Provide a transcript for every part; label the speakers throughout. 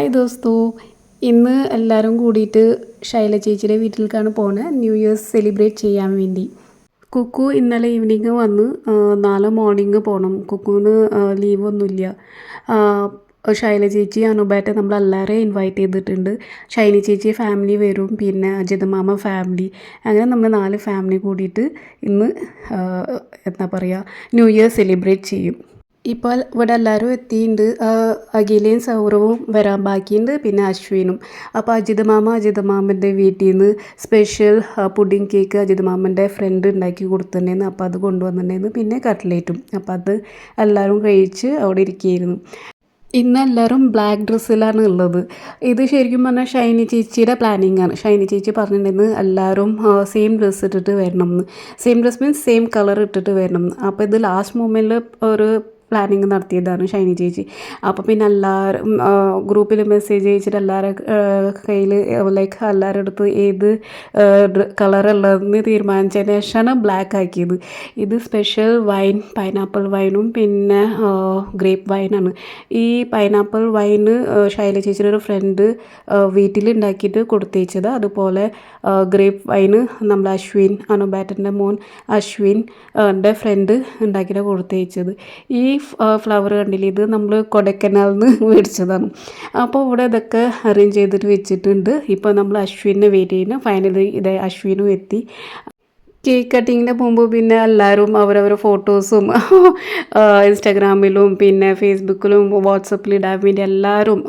Speaker 1: Hi ദോസ്തു. ഇന്ന് എല്ലാവരും കൂടിയിട്ട് ശൈല ചേച്ചിയുടെ വീട്ടിലേക്കാണ് പോണത് ന്യൂ ഇയേഴ്സ് സെലിബ്രേറ്റ് ചെയ്യാൻ വേണ്ടി. കുക്കു ഇന്നലെ ഈവനിങ് വന്ന് നാളെ മോർണിംഗ് പോകണം കുക്കുവിന് ലീവൊന്നുമില്ല ശൈല ചേച്ചി അനുബായിട്ട് നമ്മൾ എല്ലാവരെയും ഇൻവൈറ്റ് ചെയ്തിട്ടുണ്ട്. ഷൈനി ചേച്ചി ഫാമിലി വരും പിന്നെ അജിത് മാമ ഫാമിലി അങ്ങനെ നമ്മൾ നാല് ഫാമിലി കൂടിയിട്ട് ഇന്ന് എന്താ പറയുക ന്യൂ ഇയർ സെലിബ്രേറ്റ് ചെയ്യും. ഇപ്പോൾ ഇവിടെ എല്ലാവരും എത്തിയിട്ടുണ്ട്. അഖിലയും സൗരവും വരാൻ ബാക്കിയുണ്ട്. പിന്നെ അശ്വിനും. അപ്പോൾ അജിത് മാമ അജിത് മാമന്റെ വീട്ടിൽ നിന്ന് സ്പെഷ്യൽ പുഡിംഗ് കേക്ക് അജിത് മാമന്റെ ഫ്രണ്ട് ഉണ്ടാക്കി കൊടുത്തിട്ടുണ്ടായിരുന്നു അപ്പോൾ അത് കൊണ്ടുവന്നിട്ടുണ്ടായിരുന്നു പിന്നെ കട്ട്ലേറ്റും അപ്പോൾ അത് എല്ലാവരും കഴിച്ച് അവിടെ ഇരിക്കുകയായിരുന്നു. ഇന്ന് എല്ലാവരും ബ്ലാക്ക് ഡ്രസ്സിലാണ് ഉള്ളത്. ഇത് ശരിക്കും പറഞ്ഞാൽ ഷൈനി ചേച്ചിയുടെ പ്ലാനിങ് ആണ്. ഷൈനി ചേച്ചി പറഞ്ഞിട്ടുണ്ടായിരുന്നു എല്ലാവരും സെയിം ഡ്രസ്സ് ഇട്ടിട്ട് വരണം എന്ന്. Same dress means same colour ഇട്ടിട്ട് വരണം എന്ന്. അപ്പോൾ ഇത് ലാസ്റ്റ് മൂമെന്റിൽ ഒരു പ്ലാനിങ് നടത്തിയതാണ് ഷൈനി ചേച്ചി. അപ്പോൾ പിന്നെ എല്ലാവരും ഗ്രൂപ്പിൽ മെസ്സേജ് അയച്ചിട്ട് എല്ലാവരുടെ കയ്യിൽ ലൈക്ക് എല്ലാവരുടെ അടുത്ത് ഏത് കളറുള്ളതെന്ന് തീരുമാനിച്ചതിന് ശേഷമാണ് ബ്ലാക്ക് ആക്കിയത്. ഇത് സ്പെഷ്യൽ വൈൻ പൈനാപ്പിൾ വൈനും പിന്നെ ഗ്രേപ്പ് വൈനാണ് ഈ പൈനാപ്പിൾ വൈന് ഷൈല ചേച്ചിയുടെ ഒരു ഫ്രണ്ട് വീട്ടിൽ ഉണ്ടാക്കിയിട്ട് കൊടുത്തേച്ചത്. അതുപോലെ ഗ്രേപ്പ് വൈന് നമ്മൾ അശ്വിൻ അനുബാറ്റന്റെ മോൻ അശ്വിൻ ഫ്രണ്ട് ഉണ്ടാക്കിയിട്ട് കൊടുത്തേച്ചത്. ഈ ഫ്ലവർ കണ്ടില്ലേ? ഇത് നമ്മൾ കൊടക്കനാൽ നിന്ന് മേടിച്ചതാണ്. അപ്പോൾ ഇവിടെ ഇതൊക്കെ അറേഞ്ച് ചെയ്തിട്ട് വെച്ചിട്ടുണ്ട്. ഇപ്പോൾ നമ്മൾ അശ്വിനെ വെയിറ്റ് ചെയ്യുന്നു. ഫൈനലി ഇത് അശ്വിനും എത്തി. കേക്ക് കട്ടിങ്ങിന്റെ മുമ്പ് പിന്നെ എല്ലാവരും അവരവരുടെ ഫോട്ടോസും ഇൻസ്റ്റാഗ്രാമിലും പിന്നെ ഫേസ്ബുക്കിലും വാട്സപ്പിൽ ഇടാൻ വേണ്ടി എല്ലാവരും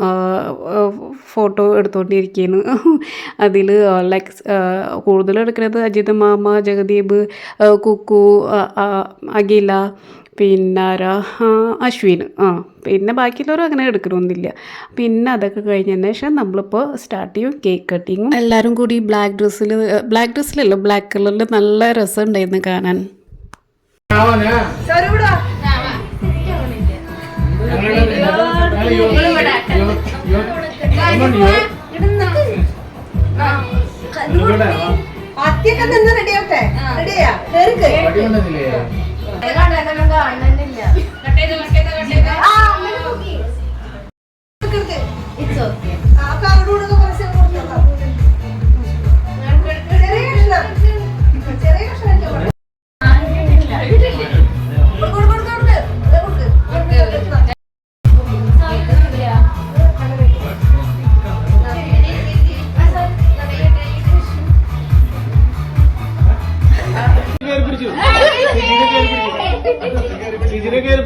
Speaker 1: ഫോട്ടോ എടുത്തുകൊണ്ടിരിക്കുന്നു അതിൽ ലൈക്ക് കൂടുതലും എടുക്കുന്നത് അജിത് മാമ ജഗദീപ് കുക്കു അഖില പിന്നെ ആരാ? അശ്വിൻ. ആ പിന്നെ ബാക്കിയുള്ളവരും അങ്ങനെ എടുക്കണമെന്നില്ല പിന്നെ അതൊക്കെ കഴിഞ്ഞതിന് ശേഷം നമ്മളിപ്പോൾ സ്റ്റാർട്ട് ചെയ്യും കേക്ക് കട്ടിങ്ങും എല്ലാവരും കൂടി ബ്ലാക്ക് ഡ്രസ്സിൽ ബ്ലാക്ക് ഡ്രസ്സിലല്ല ബ്ലാക്ക് കളറിൽ നല്ല രസം ഉണ്ടായിരുന്നു കാണാൻ.
Speaker 2: അത്യൊക്കെ നിന്ന് റെഡിയാവട്ടെ റെഡിയാ കേറിക്ക്? അപ്പൊ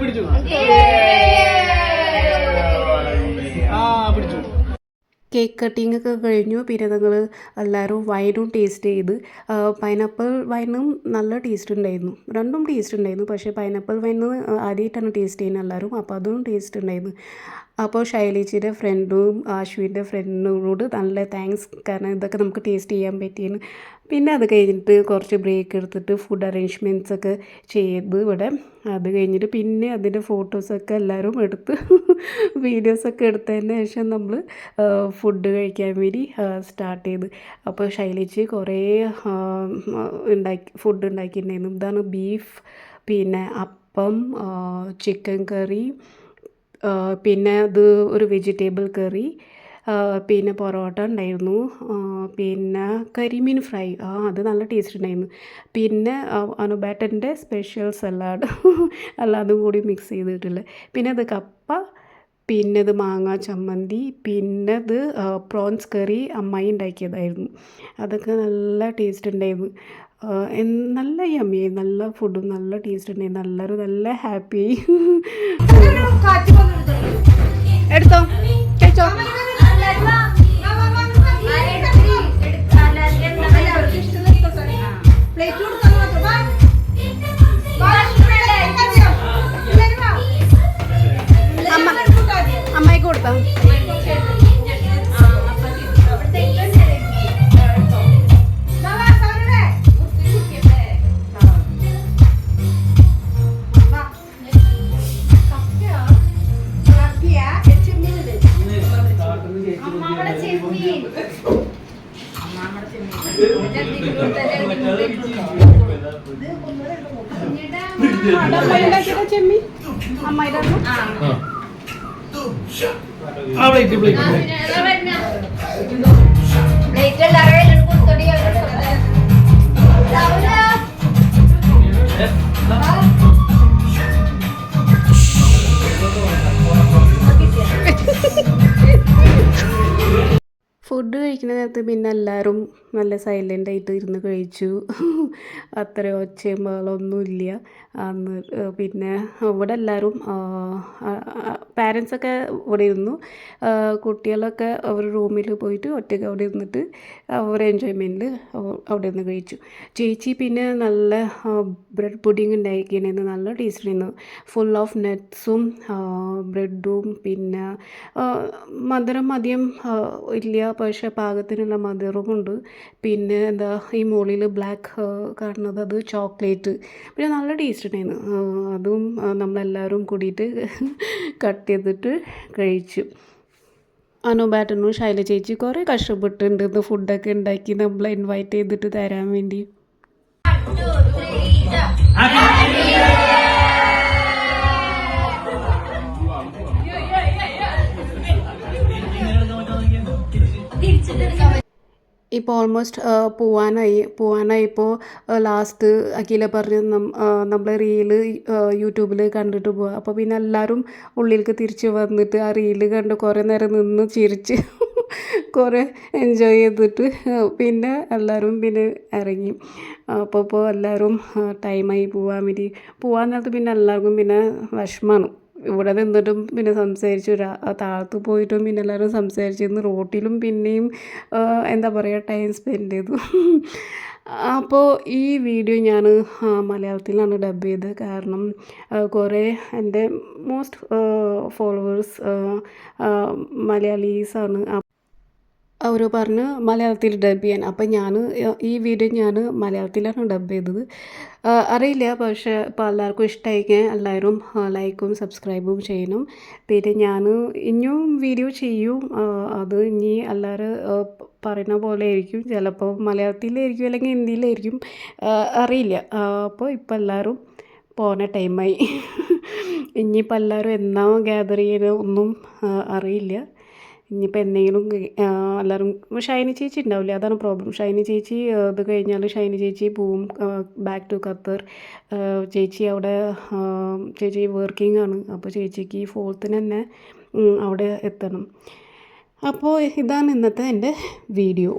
Speaker 3: പിടിച്ചു. ആ പിടിച്ചു.
Speaker 1: കേക്ക് കട്ടിംഗ് ഒക്കെ കഴിഞ്ഞു. പിന്നെ ഞങ്ങൾ എല്ലാവരും വൈനും ടേസ്റ്റ് ചെയ്ത്. പൈനാപ്പിൾ വൈനും നല്ല ടേസ്റ്റ് ഉണ്ടായിരുന്നു. രണ്ടും ടേസ്റ്റ് ഉണ്ടായിരുന്നു. പക്ഷേ പൈനാപ്പിൾ വൈന് ആദ്യമായിട്ടാണ് ടേസ്റ്റ് ചെയ്യുന്നത് എല്ലാവരും അപ്പോൾ അതും ടേസ്റ്റ് ഉണ്ടായിരുന്നു. അപ്പോൾ ശൈലേച്ചിയുടെ ഫ്രണ്ടും ആശുവിന്റെ ഫ്രണ്ടിനോട് നല്ല താങ്ക്സ് കാരണം ഇതൊക്കെ നമുക്ക് ടേസ്റ്റ് ചെയ്യാൻ പറ്റിയെന്ന്. പിന്നെ അത് കഴിഞ്ഞിട്ട് കുറച്ച് ബ്രേക്ക് എടുത്തിട്ട് ഫുഡ് അറേഞ്ച്മെന്റ്സ് ഒക്കെ ചെയ്ത് ഇവിടെ. അത് കഴിഞ്ഞിട്ട് പിന്നെ അതിന്റെ ഫോട്ടോസൊക്കെ എല്ലാവരും എടുത്ത് വീഡിയോസൊക്കെ എടുത്തതിന് ശേഷം നമ്മൾ ഫുഡ് കഴിക്കാൻ വേണ്ടി സ്റ്റാർട്ട് ചെയ്ത്. അപ്പോൾ ശൈലേച്ചി കുറേ ഉണ്ടാക്കി ഫുഡ് ഉണ്ടാക്കിയിട്ടുണ്ടായിരുന്നു. ഇതാണ് ബീഫ് പിന്നെ അപ്പം ചിക്കൻ കറി പിന്നെ അത് ഒരു വെജിറ്റബിൾ കറി പിന്നെ പൊറോട്ട ഉണ്ടായിരുന്നു. പിന്നെ കരിമീൻ ഫ്രൈ. ആ അത് നല്ല ടേസ്റ്റ് ഉണ്ടായിരുന്നു. പിന്നെ അനുബേട്ടന്റെ സ്പെഷ്യൽ സലാഡ് അല്ല അതും കൂടി മിക്സ് ചെയ്തിട്ടില്ല. പിന്നെ അത് കപ്പ പിന്നെ ഇത് മാങ്ങ ചമ്മന്തി പിന്നെ ഇത് പ്രോൺസ് കറി അമ്മായി ഉണ്ടാക്കിയതായിരുന്നു. അതൊക്കെ നല്ല ടേസ്റ്റ് ഉണ്ടായിരുന്നു. നല്ല യമ്മി നല്ല ഫുഡും നല്ല ടേസ്റ്റ് ഉണ്ടായി നല്ലൊരു നല്ല ഹാപ്പി എടുത്തോ കഴിച്ചോ. ഫുഡ് കഴിക്കുന്ന നേരത്ത് പിന്നെ എല്ലാവരും നല്ല സൈലന്റ് ആയിട്ട് ഇരുന്ന് കഴിച്ചു. അത്ര ഒച്ചയും ബഹളമൊന്നുമില്ല അന്ന് പിന്നെ ഇവിടെ എല്ലാവരും പാരൻസൊക്കെ ഇവിടെ ഇരുന്നു. കുട്ടികളൊക്കെ അവർ റൂമിൽ പോയിട്ട് ഒറ്റയ്ക്ക് അവിടെ ഇരുന്നിട്ട് അവർ എൻജോയ്മെന്റിൽ അവിടെ നിന്ന് കഴിച്ചു. ചേച്ചി പിന്നെ നല്ല ബ്രെഡ് പുഡിങ് ഉണ്ടാക്കിയിരുന്നു നല്ല ടേസ്റ്റ് ആയിരുന്നു ഫുൾ ഓഫ് നട്ട്സും ബ്രെഡും പിന്നെ മധുരം അധികം ഇല്ല. പക്ഷേ പാകത്തിനുള്ള മധുരമുണ്ട് പിന്നെ എന്താ ഈ മുകളിൽ ബ്ലാക്ക് കാണുന്നത് അത് ചോക്ലേറ്റ് പിന്നെ നല്ല ടേസ്റ്റ് ഉണ്ടായിരുന്നു. അതും നമ്മളെല്ലാവരും കൂടിയിട്ട് കട്ട് ചെയ്തിട്ട് കഴിച്ചു. അനുബാറ്റനും ശൈല ചേച്ചി കുറേ കഷ്ടപ്പെട്ടിട്ടുണ്ട്. ഫുഡൊക്കെ ഉണ്ടാക്കി നമ്മളെ ഇൻവൈറ്റ് ചെയ്തിട്ട് തരാൻ വേണ്ടി. ഇപ്പോൾ ഓൾമോസ്റ്റ് പോവാനായി പോവാനായിപ്പോൾ ലാസ്റ്റ് അഖില പറഞ്ഞ് നമ്മൾ റീൽ യൂട്യൂബിൽ കണ്ടിട്ട് പോവാം. അപ്പോൾ പിന്നെ എല്ലാവരും ഉള്ളിലേക്ക് തിരിച്ച് വന്നിട്ട് ആ റീൽ കണ്ട് കുറേ നേരം നിന്ന് ചിരിച്ച് കുറേ എൻജോയ് ചെയ്തിട്ട് പിന്നെ എല്ലാവരും പിന്നെ ഇറങ്ങി അപ്പോൾ ഇപ്പോൾ എല്ലാവരും ടൈമായി പോവാൻ വേണ്ടി. പോവാൻ നേരത്ത് പിന്നെ എല്ലാവർക്കും പിന്നെ വിഷമമാണ് ഇവിടെ നിന്നിട്ടും പിന്നെ സംസാരിച്ചു. താഴത്ത് പോയിട്ടും പിന്നെ എല്ലാവരും സംസാരിച്ചിരുന്നു. റോട്ടിലും പിന്നെയും എന്താ പറയുക ടൈം സ്പെൻഡ് ചെയ്തു. അപ്പോൾ ഈ വീഡിയോ ഞാൻ മലയാളത്തിലാണ് ഡബ് ചെയ്തത്. കാരണം കുറേ എന്റെ മോസ്റ്റ് ഫോളോവേഴ്സ് മലയാളീസാണ്. അവർ പറഞ്ഞ് മലയാളത്തിൽ ഡബ് ചെയ്യാൻ. അപ്പം ഞാൻ ഈ വീഡിയോ ഞാൻ മലയാളത്തിലാണ് ഡബ് ചെയ്തത്. അറിയില്ല പക്ഷേ ഇപ്പോൾ എല്ലാവർക്കും ഇഷ്ടമായിക്കാൻ എല്ലാവരും ലൈക്കും സബ്സ്ക്രൈബും ചെയ്യണം. പിന്നെ ഞാൻ ഇനിയും വീഡിയോ ചെയ്യും. അത് ഇനി എല്ലാവരും പറയുന്ന പോലെ ആയിരിക്കും. ചിലപ്പോൾ മലയാളത്തിലായിരിക്കും അല്ലെങ്കിൽ ഹിന്ദിയിലായിരിക്കും. അറിയില്ല. അപ്പോൾ ഇപ്പോൾ എല്ലാവരും പോണ ടൈമായി ഇനിയിപ്പോൾ എല്ലാവരും എന്നാ ഗ്യാതർ ചെയ്യുന്നത് ഒന്നും അറിയില്ല. ഇനിയിപ്പോൾ എന്തെങ്കിലും എല്ലാവരും ഷൈനി ചേച്ചി ഉണ്ടാവില്ല? അതാണ് പ്രോബ്ലം ഷൈനി ചേച്ചി ഇത് കഴിഞ്ഞാൽ ഷൈനി ചേച്ചി പോവും ബാക്ക് ടു ഖത്തർ. ചേച്ചി അവിടെ ചേച്ചി വർക്കിംഗ് ആണ്. അപ്പോൾ ചേച്ചിക്ക് ഫോർത്തിന് തന്നെ അവിടെ എത്തണം. അപ്പോൾ ഇതാണ് ഇന്നത്തെ എന്റെ വീഡിയോ